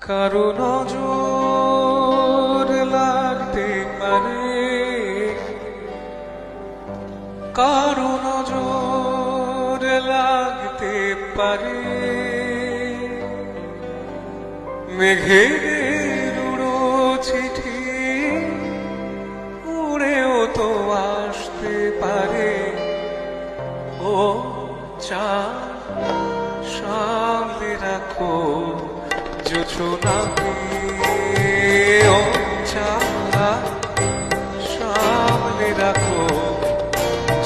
কারও নজর লাগতে পারে। কারও নজর লাগতে পারে। মেঘের উড়ো চিঠি উড়েও তো আসতে পারে। ও চা সামনে রাখো। চাঁদা সামনে রাখো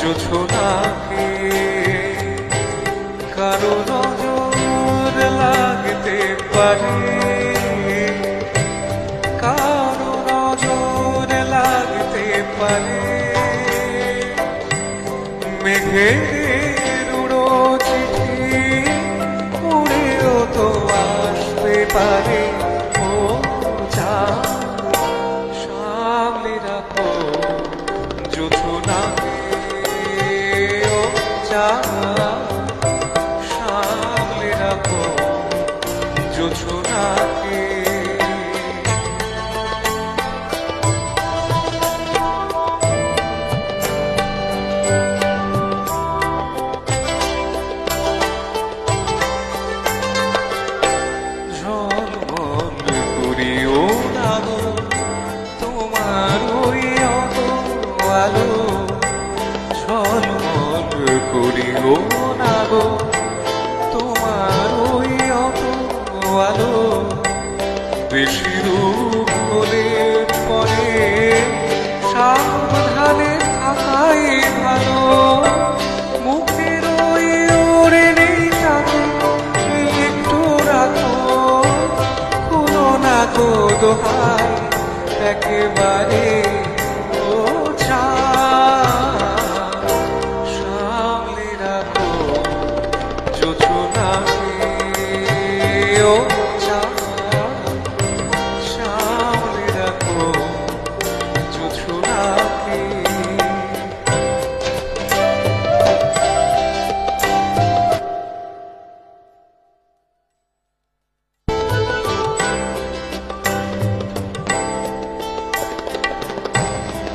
জোছনাকে কারও নজর লাগতে পারে কারও নজর লাগতে পারে। মেঘের ও যা সামনে রাখো জোছনাকে না গো তোমার ওই আলো বেশি রূপ হলে পরে সাবধানে থাকাই ভালো। মুখের ওই ওরে নেই তাকে একটু রাখো। কোনো না গো দোহাই একেবারে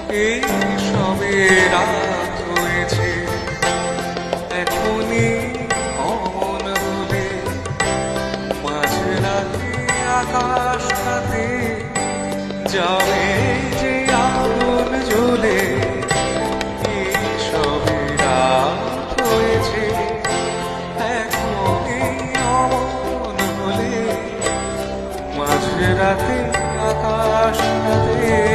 এই সবে রাত হয়েছে। এখনই অমন হলে মাঝরাতে আকাশটাতে যাবে যে আগুন জ্বলে। এই রাত হয়েছে। মাঝরাতে আকাশটাতে যাবে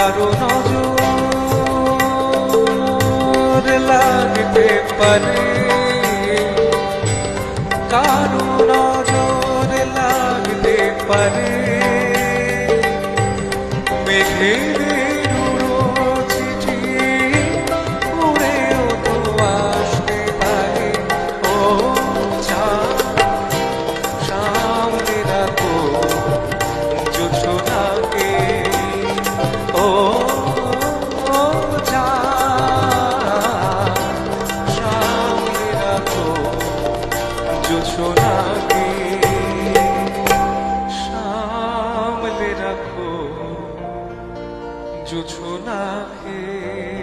কারও নজর লাগতে পারে কারও নজর লাগতে পারে মেঘের সামলে না যোজনাকে